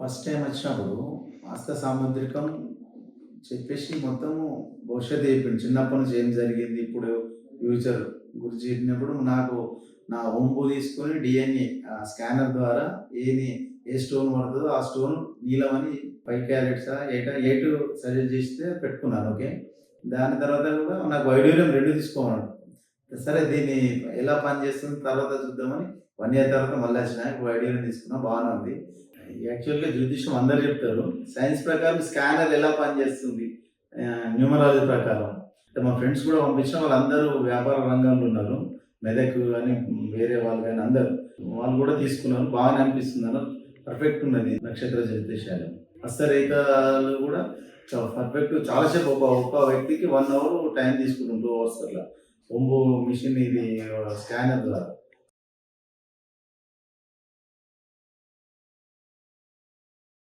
First time వచ్చినప్పుడు హస్త సాముద్రికం చెప్పేసి మొత్తము భవిష్యత్తు చెప్పింది చిన్నప్పటి నుంచి ఏం జరిగింది ఇప్పుడు ఫ్యూచర్ గురించి చెప్పినప్పుడు నాకు నా ఒంపు తీసుకొని డిఎన్ఏ స్కానర్ ద్వారా ఏని ఏ స్టోన్ పడుతుందో ఆ stone నీలమని five carats eight eight suggest చేస్తే పెట్టుకున్నాను ఓకే దాని తర్వాత కూడా నాకు వైడూర్యం రెండు తీసుకోమన్నాడు. సరే దీన్ని ఎలా పనిచేస్తుంది తర్వాత చూద్దామని వన్ ఇయర్ తర్వాత మళ్ళీ వచ్చిన వైడూర్యం తీసుకున్నా బాగానే ఉంది. యాక్చువల్గా జ్యోతిష్యం అందరు చెప్తారు. సైన్స్ ప్రకారం స్కానర్ ఎలా పనిచేస్తుంది? న్యూమరాలజీ ప్రకారం. అంటే మా ఫ్రెండ్స్ కూడా పంపించిన వాళ్ళందరూ వ్యాపార రంగంలో ఉన్నారు. మెదక్ కానీ వేరే వాళ్ళు కానీ అందరు. వాళ్ళు కూడా తీసుకున్నారు. బాగానే అనిపిస్తున్నారు పర్ఫెక్ట్ ఉన్నది నక్షత్ర జ్యోతిషాలు హస్తరేఖలు కూడా పర్ఫెక్ట్ చాలాసేపు ఒక ఒక్క వ్యక్తికి వన్ అవర్ టైం తీసుకుంటాం టూ అవర్స్ అట్లా. ఒంబు మిషన్ ఇది స్కానర్ ద్వారా.